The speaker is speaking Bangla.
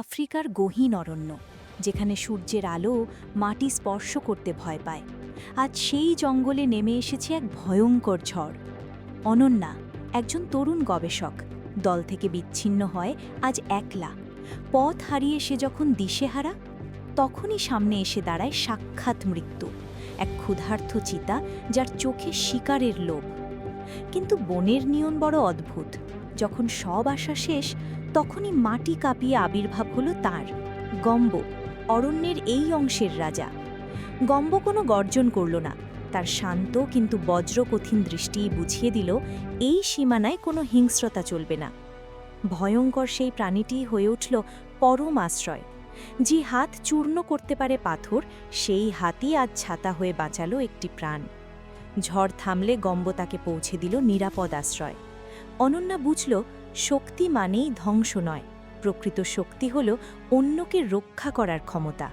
আফ্রিকার গহীন অরণ্য, যেখানে সূর্যের আলো মাটি স্পর্শ করতে ভয় পায়। আজ সেই জঙ্গলে নেমে এসেছে এক ভয়ঙ্কর ঝড়। অনন্যা, একজন তরুণ গবেষক, দল থেকে বিচ্ছিন্ন হয়, আজ একলা। পথ হারিয়ে সে যখন দিশেহারা, তখনই সামনে এসে দাঁড়ায় সাক্ষাৎ মৃত্যু, এক ক্ষুধার্থ চিতা যার চোখে শিকারের লোভ। কিন্তু বনের নিয়ন বড় অদ্ভুত। যখন সব আশা শেষ, তখনই মাটি কাঁপিয়ে আবির্ভাব হলো তার, গম্ব, অরণ্যের এই অংশের রাজা। গম্ব কোনো গর্জন করল না, তার শান্ত কিন্তু বজ্রকঠিন দৃষ্টি বুঝিয়ে দিল, এই সীমানায় কোনো হিংস্রতা চলবে না। ভয়ঙ্কর সেই প্রাণীটি হয়ে উঠল পরম আশ্রয়। যে হাত চূর্ণ করতে পারে পাথর, সেই হাতই আজ ছাতা হয়ে বাঁচালো একটি প্রাণ। ঝড় থামলে গম্ব তাকে পৌঁছে দিল নিরাপদ আশ্রয়। অনন্যা বুঝল শক্তি মানেই ধ্বংস নয়। প্রকৃত শক্তি হল অন্যকে রক্ষা করার ক্ষমতা।